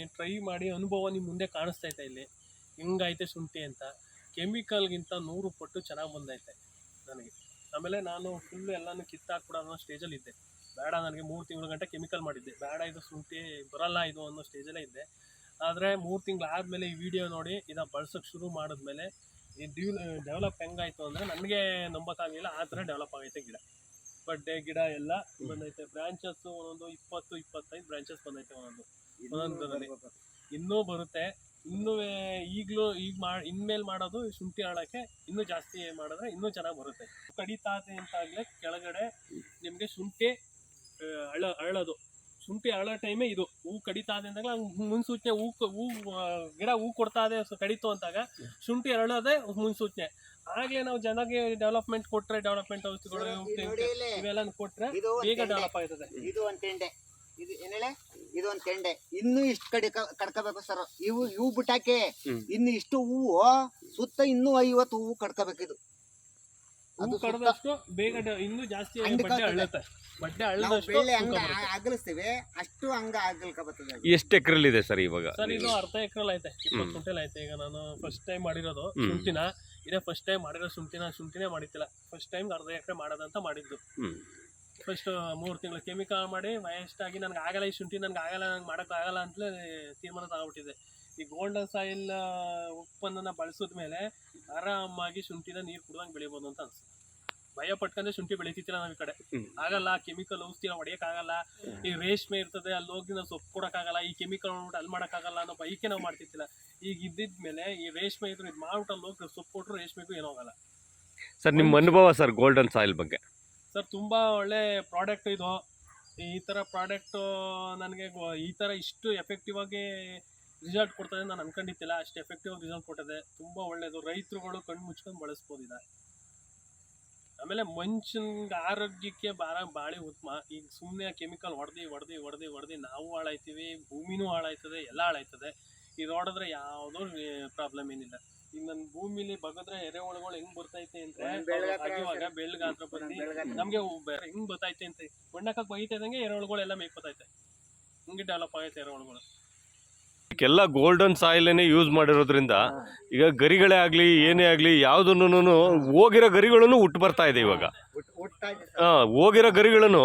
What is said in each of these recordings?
ಇದ್ದೀನಿ ಟ್ರೈ ಮಾಡಿ ಅನುಭವ ನಿಮ್ಮ ಮುಂದೆ ಕಾಣಿಸ್ತಾ ಇದೆ ಇಲ್ಲಿ. ಹೆಂಗೈತೆ ಶುಂಠಿ ಅಂತ. ಕೆಮಿಕಲ್ಗಿಂತ ನೂರು ಪಟ್ಟು ಚೆನ್ನಾಗಿ ಬಂದೈತೆ ನನಗೆ. ಆಮೇಲೆ ನಾನು ಫುಲ್ಲು ಎಲ್ಲನೂ ಕಿತ್ತಾಕ್ಬಿಡೋ ಅನ್ನೋ ಸ್ಟೇಜಲ್ಲಿ ಇದ್ದೆ. ಬೇಡ ನನಗೆ ಮೂರು ತಿಂಗಳ ಗಂಟೆ ಕೆಮಿಕಲ್ ಮಾಡಿದ್ದೆ. ಬೇಡ ಇದು ಶುಂಠಿ ಬರಲ್ಲ ಇದು ಅನ್ನೋ ಸ್ಟೇಜಲ್ಲೇ ಇದ್ದೆ. ಆದರೆ ಮೂರು ತಿಂಗಳು ಆದಮೇಲೆ ಈ ವಿಡಿಯೋ ನೋಡಿ, ಇದನ್ನ ಬಳಸೋಕ್ಕೆ ಶುರು ಮಾಡಿದ್ಮೇಲೆ ಈ ಡ್ಯೂ ಡೆವಲಪ್ ಹೆಂಗಾಯಿತು ಅಂದರೆ ನನಗೆ ನಂಬೋಕ್ಕಾಗಲಿಲ್ಲ ಆ ಥರ ಡೆವಲಪ್ ಆಗೈತೆ ಗಿಡ. ಬಡ್ಡೆ ಗಿಡ ಎಲ್ಲ ಬಂದೈತೆ. ಬ್ರ್ಯಾಂಚಸ್ಸು ಒಂದೊಂದು ಇಪ್ಪತ್ತು, ಇಪ್ಪತ್ತೈದು ಬ್ರಾಂಚಸ್ ಬಂದೈತೆ ಒಂದೊಂದು. ಒಂದೊಂದರಲ್ಲಿ ಇನ್ನೂ ಬರುತ್ತೆ. ಇನ್ನೂ ಈಗಲೂ ಈಗ ಮಾಡಿ ಇನ್ಮೇಲೆ ಮಾಡೋದು ಶುಂಠಿ ಆಳಕ್ಕೆ ಇನ್ನೂ ಜಾಸ್ತಿ ಮಾಡಿದ್ರೆ ಇನ್ನೂ ಚೆನ್ನಾಗಿ ಬರುತ್ತೆ. ಕಡಿತಾತೆ ಅಂತಾಗಲೇ ಕೆಳಗಡೆ ನಿಮಗೆ ಶುಂಠಿ ಅಳ ಅಳೋದು. ಶುಂಠಿ ಅಳೋ ಟೈಮೇ ಇದು. ಹೂ ಕಡಿತಾ ಇದೆ ಅಂದಾಗ ಮುನ್ಸೂಚನೆ ಹೂ ಹೂ ಗಿಡ ಹೂ ಕೊಡ್ತಾ ಇದೆ ಕಡಿತು ಅಂತಾಗ ಶುಂಠಿ ಅರಳೋದೇ ಮುನ್ಸೂಚನೆ. ಆಗ್ಲೇ ನಾವು ಜನಗೆ ಡೆವಲಪ್ಮೆಂಟ್ ಕೊಟ್ರೆ ಡೆವಲಪ್ಮೆಂಟ್ ಔಷಧಿಗಳು. ಇವೆಲ್ಲ ಕೊಟ್ರೆ ಬೇಗ. ಡೆವಲಪ್ ಆಯ್ತದೆ. ಇದು ಇದು ಏನೇಳೆ ಇದು ಒಂದ್ ತೆಂಡೆ ಇನ್ನು ಇಷ್ಟ ಕಡೆ ಕಡ್ಕೋಬೇಕು ಸರ್. ಇವು ಇವು ಬಿಟ್ಟಾಕೆ ಇನ್ನು ಇಷ್ಟು ಹೂವು ಸುತ್ತ ಇನ್ನೂ ಐವತ್ತು ಹೂವು ಕಡ್ಕೋಬೇಕಿದು ಇದು. ಅದು ಕಡ್ದಷ್ಟು ಬೇಗ ಇನ್ನೂ ಜಾಸ್ತಿ. ಅಳ್ಳತ್ತೆ ಅಳ್ಳದಷ್ಟು ಬೆಳ್ಳಿ ಹಂಗ ಅಗಲಿಸ್ತೀವಿ. ಅಷ್ಟು ಹಂಗ ಅಗಲ್ಕೊಬರ್ತದೆ ಅದು. ಎಷ್ಟು ಎಕರೆಲಿದೆ ಸರ್ ಇವಾಗ? ಸರ್ ಇದು ಅರ್ಧ ಎಕರೆ ಐತೆ ಇಪ್ಪತ್ತು. ಕುಂಟೆಲ್ ಐತೆ ಈಗ ನಾನು ಫಸ್ಟ್ ಟೈಮ್ ಮಾಡಿರೋದು. ಶುಂಠಿನ. ಇದೇ ಫಸ್ಟ್ ಟೈಮ್ ಮಾಡಿರೋ ಶುಂಠಿನ ಶುಂಠಿನೇ ಮಾಡಿದ್ದಿಲ್ಲ. ಫಸ್ಟ್ ಟೈಮ್ ಅರ್ಧ ಎಕರೆ ಮಾಡೋದಂತ ಮಾಡಿದ್ದು. ಫಸ್ಟ್ ಮೂರು ತಿಂಗಳು ಕೆಮಿಕಲ್ ಮಾಡಿ ವಯಸ್ಸಾಗಿ ನನಗೆ ಆಗಲ್ಲ ಈ ಶುಂಠಿ ನನಗೆ ಆಗಲ್ಲ ನಂಗೆ ಆಗಲ್ಲ ಅಂತಲೇ ತೀರ್ಮಾನ ತಗೊಬಿಟ್ಟಿದೆ ಈ ಗೋಲ್ಡನ್ ಸಾಯಿಲ್ ಉತ್ಪನ್ನನ ಬಳಸಿದ ಮೇಲೆ ಆರಾಮಾಗಿ ಶುಂಠಿನ ನೀರು ಕುಡ್ದಂಗೆ ಬೆಳಿಬೋದು ಅಂತ ಅನ್ಸುತ್ತೆ. ಭಯ ಪಟ್ಕೊಂಡ್ರೆ ಶುಂಠಿ ಬೆಳಿತಿತ್ತಿಲ್ಲ ನಾವು ಈ ಕಡೆ. ಆಗಲ್ಲ ಕೆಮಿಕಲ್ ಔಷಧಿ ನಾವು ಹೊಡೆಯೋಕ್ಕಾಗಲ್ಲ ಈ ರೇಷ್ಮೆ ಇರ್ತದೆ ಅಲ್ಲಿ ಹೋಗಿ ನಾವು ಸೊಪ್ಪು ಕೊಡೋಕ್ಕಾಗಲ್ಲ ಈ ಕೆಮಿಕಲ್ ನೋಡ್ಬಿಟ್ಟು ಅಲ್ಲಿ ಮಾಡೋಕ್ಕಾಗಲ್ಲ ಅನ್ನೋ ಬೈಕೆ ನಾವು ಮಾಡ್ತಿತ್ತಿಲ್ಲ ಈಗ ಇದ್ದಿದ್ಮೇಲೆ ಈ ರೇಷ್ಮೆ ಇದ್ರು ಇದು ಮಾಡ್ಬಿಟ್ಟು ಅಲ್ಲಿ ಹೋಗಿ ಸೊಪ್ಪು ಕೊಟ್ಟರು ರೇಷ್ಮೆಗೂ ಏನೂ ಆಗಲ್ಲ. ಸರ್ ನಿಮ್ಮ ಅನುಭವ ಸರ್ ಗೋಲ್ಡನ್ ಸಾಯಿಲ್ ಬಗ್ಗೆ? ಸರ್, ತುಂಬ ಒಳ್ಳೆ ಪ್ರಾಡಕ್ಟ್ ಇದು. ಈ ಥರ ಪ್ರಾಡಕ್ಟು ನನಗೆ ಈ ಥರ ಇಷ್ಟು ಎಫೆಕ್ಟಿವ್ ಆಗಿ ರಿಸಲ್ಟ್ ಕೊಡ್ತದೆ ನಾನು ಅನ್ಕೊಂಡಿದ್ದಿಲ್ಲ. ಅಷ್ಟು ಎಫೆಕ್ಟಿವ್ ಆಗಿ ರಿಸಲ್ಟ್ ಕೊಟ್ಟಿದೆ. ತುಂಬ ಒಳ್ಳೆಯದು ರೈತರುಗಳು ಕಣ್ಣು ಮುಚ್ಕೊಂಡು ಬಳಸ್ಬೋದು ಇದನ್ನ. ಆಮೇಲೆ ಮನುಷ್ಯನ್ಗೆ ಆರೋಗ್ಯಕ್ಕೆ ಬಾರ ಭಾಳ ಉತ್ತಮ. ಈಗ ಸುಮ್ಮನೆ ಕೆಮಿಕಲ್ ಹೊಡೆದು ಹೊಡೆದು ಹೊಡೆದು ಹೊಡೆದು ನಾವು ಹಾಳಾಯ್ತೀವಿ, ಭೂಮಿನೂ ಹಾಳಾಯ್ತದೆ, ಎಲ್ಲ ಹಾಳಾಯ್ತದೆ. ಇದು ಹೊಡೆದ್ರೆ ಯಾವುದೂ ಪ್ರಾಬ್ಲಮ್ ಏನಿಲ್ಲ. ಈಗ ನನ್ನ ಭೂಮಿಲಿ ಬಗದ್ರೆ ಎರೆಹುಳುಗಳು ಹೆಂಗ್ ಬರ್ತೈತೆ ಅಂತ ಅಗಿವಾಗ ಬೆಳ್ಗಾತ್ರ ಬಂದು ಬೆಳ್ಗಾತ್ರ. ನಮ್ಗೆ ಹೆಂಗ್ ಬೇರೆ ಹಿಂಗ್ ಬರ್ತೈತೆ ಅಂತ ಬಣ್ಣಕ್ಕ ಬೈತಾ ಇದ್ದಂಗೆ ಎರೆಹುಳುಗಳೆಲ್ಲ ಬರ್ತೈತೆ ಹಿಂಗೆ ಡೆವಲಪ್ ಆಗೈತೆ ಎರೆಹುಳುಗಳು ಎಲ್ಲ ಗೋಲ್ಡನ್ ಸಾಯಿಲನ್ನೇ ಯೂಸ್ ಮಾಡಿರೋದ್ರಿಂದ ಈಗ ಗರಿಗಳೇ ಆಗಲಿ ಏನೇ ಆಗಲಿ ಯಾವುದನ್ನು ಹೋಗಿರೋ ಗರಿಗಳನ್ನು ಹುಟ್ಟು ಬರ್ತಾ ಇದೆ ಇವಾಗ. ಹಾ ಹೋಗಿರೋ ಗರಿಗಳನ್ನು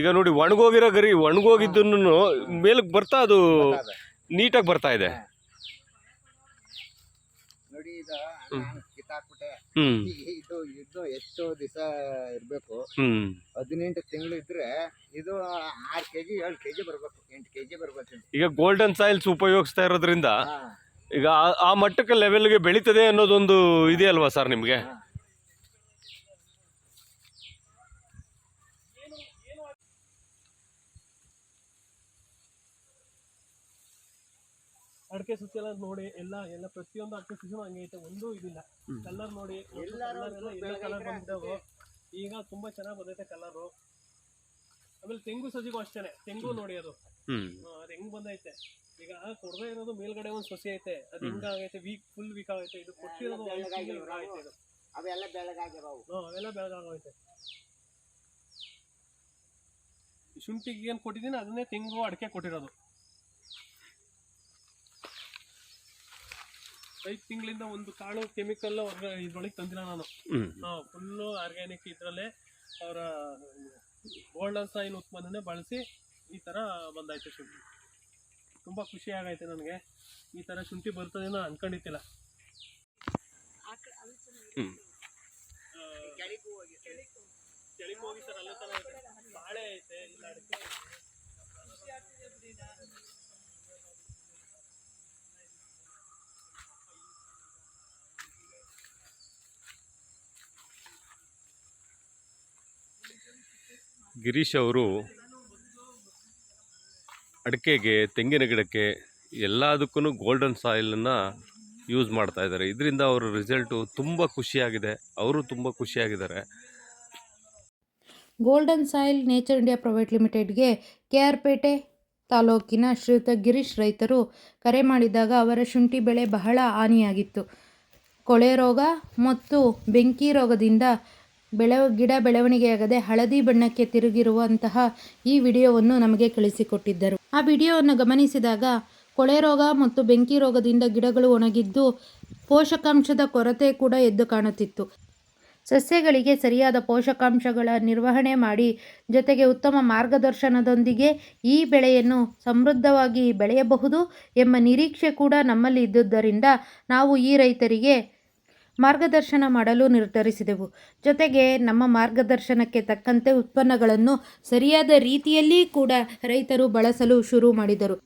ಈಗ ನೋಡಿ ಒಣಗೋಗಿರೋ ಗರಿ ಒಣಗೋಗಿದ್ದನ್ನು ಮೇಲಕ್ಕೆ ಬರ್ತಾ ಅದು ನೀಟಾಗಿ ಬರ್ತಾ ಇದೆ. ಇದು ಇದು ಎಷ್ಟು ದಿವಸ ಇರ್ಬೇಕು. ಹದಿನೆಂಟು ತಿಂಗಳು ಇದ್ರೆ ಇದು ಆರ್ ಕೆಜಿ ಏಳು ಕೆಜಿ ಬರ್ಬೇಕು ಎಂಟು ಕೆಜಿ ಬರ್ಬೇಕು. ಈಗ ಗೋಲ್ಡನ್ ಸಾಯಿಲ್ಸ್ ಉಪಯೋಗಿಸ್ತಾ ಇರೋದ್ರಿಂದ ಈಗ ಆ- ಆ ಮಟ್ಟಕ್ಕೆ ಲೆವೆಲ್ಗೆ ಬೆಳೀತದೆ ಅನ್ನೋದೊಂದು ಇದೆಯಲ್ವಾ ಸರ್ ನಿಮಗೆ? ಅಡಿಕೆ ಸುತ್ತಿ ಎಲ್ಲ ನೋಡಿ ಎಲ್ಲ ಎಲ್ಲ ಪ್ರತಿಯೊಂದು ಅಡಕೆ ಸುತ್ತಿನೂ ಹಂಗೆ ಐತೆ. ಒಂದೂ ಇದಿಲ್ಲ. ಕಲರ್ ನೋಡಿ ಎಲ್ಲರೂ ಕಲರ್ ಬಂದಿದ್ದಾವೆ ಈಗ ತುಂಬಾ ಚೆನ್ನಾಗಿ ಬಂದೈತೆ ಕಲರು ಆಮೇಲೆ ತೆಂಗು ಸಸಿಗೂ ಅಷ್ಟೇನೆ. ತೆಂಗು ನೋಡಿ ಅದು. ಅದು ಹೆಂಗ್ ಬಂದೈತೆ. ಈಗ ಕೊಡದೆ ಇರೋದು ಮೇಲ್ಗಡೆ ಒಂದು ಸಸಿ ಐತೆ. ಅದು ಹೆಂಗ ಆಗೈತೆ ವೀಕ್ ಫುಲ್ ವೀಕ್ ಆಗೈತೆ. ಇದು ಕೊಟ್ಟಿರೋದು ಅವೆಲ್ಲ ಬೆಳಗಾಗಿರೋವು. ಅವೆಲ್ಲ ಬೆಳಗಾಗೈತೆ ಶುಂಠಿಗೆ ಏನು ಕೊಟ್ಟಿದ್ದೀನಿ ಅದನ್ನೇ ತೆಂಗು ಅಡಿಕೆ ಕೊಟ್ಟಿರೋದು. ಐದು ತಿಂಗಳಿಂದ ಒಂದು ಕಾಳು ಕೆಮಿಕಲ್ ಇದ್ರೊಳಗೆ ತಂದಿಲ್ಲ ನಾನು. ಫುಲ್ಲು ಆರ್ಗ್ಯಾನಿಕ್ ಇದರಲ್ಲೇ ಅವರ ಗೋಲ್ಡನ್ ಸಾಯಿಲ್ ಉತ್ಪನ್ನನೇ ಬಳಸಿ ಈ ಥರ ಬಂದಾಯ್ತು ಶುಂಠಿ. ತುಂಬ ಖುಷಿ ಆಗೈತೆ ನನಗೆ. ಈ ಥರ ಶುಂಠಿ ಬರ್ತದೆ ಅನ್ಕೊಂಡಿತ್ತಿಲ್ಲ ಹೋಗಿ ಸರ್ ಅಲ್ಲೇ. ಬಾಳೆ ಐತೆ ಇಲ್ಲ ಅಡಿಕೆ ಗಿರೀಶ್ ಅವರು ಅಡಿಕೆಗೆ, ತೆಂಗಿನ ಗಿಡಕ್ಕೆ ಎಲ್ಲದಕ್ಕೂ ಗೋಲ್ಡನ್ ಸಾಯಿಲನ್ನು ಯೂಸ್ ಮಾಡ್ತಾ ಇದ್ದಾರೆ. ಇದರಿಂದ ಅವರ ರಿಸಲ್ಟು ತುಂಬ ಖುಷಿಯಾಗಿದೆ. ಅವರು ತುಂಬ ಖುಷಿಯಾಗಿದ್ದಾರೆ. Golden soil nature India private ಲಿಮಿಟೆಡ್ಗೆ K R Pete ತಾಲೂಕಿನ ಶ್ರೀಯುತ ಗಿರೀಶ್ ರೈತರು ಕರೆ ಮಾಡಿದಾಗ ಅವರ ಶುಂಠಿ ಬೆಳೆ ಬಹಳ ಹಾನಿಯಾಗಿತ್ತು. ಕೊಳೆ ರೋಗ ಮತ್ತು ಬೆಂಕಿ ರೋಗದಿಂದ ಬೆಳವ ಗಿಡ ಬೆಳವಣಿಗೆಯಾಗದೆ ಹಳದಿ ಬಣ್ಣಕ್ಕೆ ತಿರುಗಿರುವಂತಹ ಈ ವಿಡಿಯೋವನ್ನು ನಮಗೆ ಕಳಿಸಿಕೊಟ್ಟಿದ್ದರು ಆ ವಿಡಿಯೋವನ್ನು ಗಮನಿಸಿದಾಗ ಕೊಳೆ ರೋಗ ಮತ್ತು ಬೆಂಕಿ ರೋಗದಿಂದ ಗಿಡಗಳು ಒಣಗಿದ್ದು ಪೋಷಕಾಂಶದ ಕೊರತೆ ಕೂಡ ಎದ್ದು ಕಾಣುತ್ತಿತ್ತು. ಸಸ್ಯಗಳಿಗೆ ಸರಿಯಾದ ಪೋಷಕಾಂಶಗಳ ನಿರ್ವಹಣೆ ಮಾಡಿ ಜೊತೆಗೆ ಉತ್ತಮ ಮಾರ್ಗದರ್ಶನದೊಂದಿಗೆ ಈ ಬೆಳೆಯನ್ನು ಸಮೃದ್ಧವಾಗಿ ಬೆಳೆಯಬಹುದು ಎಂಬ ನಿರೀಕ್ಷೆ ಕೂಡ ನಮ್ಮಲ್ಲಿ ಇದ್ದುದರಿಂದ ನಾವು ಈ ರೈತರಿಗೆ ಮಾರ್ಗದರ್ಶನ ಮಾಡಲು ನಿರ್ಧರಿಸಿದೆವು. ಜೊತೆಗೆ ನಮ್ಮ ಮಾರ್ಗದರ್ಶನಕ್ಕೆ ತಕ್ಕಂತೆ ಉತ್ಪನ್ನಗಳನ್ನು ಸರಿಯಾದ ರೀತಿಯಲ್ಲಿ ಕೂಡ ರೈತರು ಬಳಸಲು ಶುರು ಮಾಡಿದರು.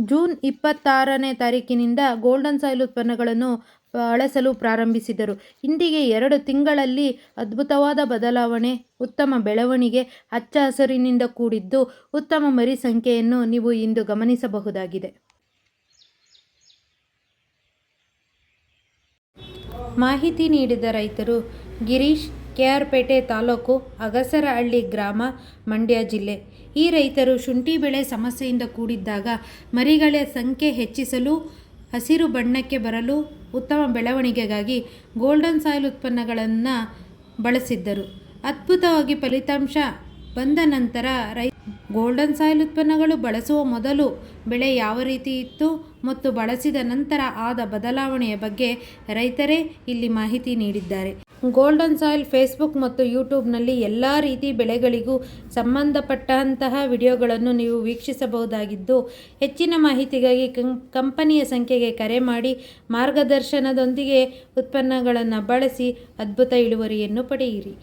ಜೂನ್ ಇಪ್ಪತ್ತಾರನೇ ತಾರೀಕಿನಿಂದ ಗೋಲ್ಡನ್ ಸಾಯಿಲ್ ಉತ್ಪನ್ನಗಳನ್ನು ಬಳಸಲು ಪ್ರಾರಂಭಿಸಿದರು. ಇಂದಿಗೆ ಎರಡು ತಿಂಗಳಲ್ಲಿ ಅದ್ಭುತವಾದ ಬದಲಾವಣೆ, ಉತ್ತಮ ಬೆಳವಣಿಗೆ, ಹಚ್ಚ ಹಸಿರಿನಿಂದ ಕೂಡಿದ್ದು ಉತ್ತಮ ಮರಿ ಸಂಖ್ಯೆಯನ್ನು ನೀವು ಇಂದು ಗಮನಿಸಬಹುದಾಗಿದೆ. ಮಾಹಿತಿ ನೀಡಿದ ರೈತರು, ಗಿರೀಶ್, ಕೆಆರ್ಪೇಟೆ ತಾಲೂಕು ಅಗಸರಹಳ್ಳಿ ಗ್ರಾಮ, ಮಂಡ್ಯ ಜಿಲ್ಲೆ. ಈ ರೈತರು ಶುಂಠಿ ಬೆಳೆ ಸಮಸ್ಯೆಯಿಂದ ಕೂಡಿದ್ದಾಗ ಮರಿಗಳ ಸಂಖ್ಯೆ ಹೆಚ್ಚಿಸಲು, ಹಸಿರು ಬಣ್ಣಕ್ಕೆ ಬರಲು ಉತ್ತಮ ಬೆಳವಣಿಗೆಗಾಗಿ ಗೋಲ್ಡನ್ ಸಾಯಿಲ್ ಉತ್ಪನ್ನಗಳನ್ನು ಬಳಸಿದ್ದರು. ಅದ್ಭುತವಾಗಿ ಫಲಿತಾಂಶ ಬಂದ ನಂತರ ರೈ ಗೋಲ್ಡನ್ ಸಾಯಿಲ್ ಉತ್ಪನ್ನಗಳು ಬಳಸುವ ಮೊದಲು ಬೆಳೆ ಯಾವ ರೀತಿ ಇತ್ತು ಮತ್ತು ಬಳಸಿದ ನಂತರ ಆದ ಬದಲಾವಣೆಯ ಬಗ್ಗೆ ರೈತರೇ ಇಲ್ಲಿ ಮಾಹಿತಿ ನೀಡಿದ್ದಾರೆ. ಗೋಲ್ಡನ್ ಸಾಯಿಲ್ ಫೇಸ್ಬುಕ್ ಮತ್ತು ಯೂಟ್ಯೂಬ್ನಲ್ಲಿ ಎಲ್ಲ ರೀತಿ ಬೆಳೆಗಳಿಗೂ ಸಂಬಂಧಪಟ್ಟಂತಹ ವಿಡಿಯೋಗಳನ್ನು ನೀವು ವೀಕ್ಷಿಸಬಹುದಾಗಿದ್ದು, ಹೆಚ್ಚಿನ ಮಾಹಿತಿಗಾಗಿ ಕಂಪನಿಯ ಸಂಖ್ಯೆಗೆ ಕರೆ ಮಾಡಿ, ಮಾರ್ಗದರ್ಶನದೊಂದಿಗೆ ಉತ್ಪನ್ನಗಳನ್ನು ಬಳಸಿ ಅದ್ಭುತ ಇಳುವರಿಯನ್ನು ಪಡೆಯಿರಿ.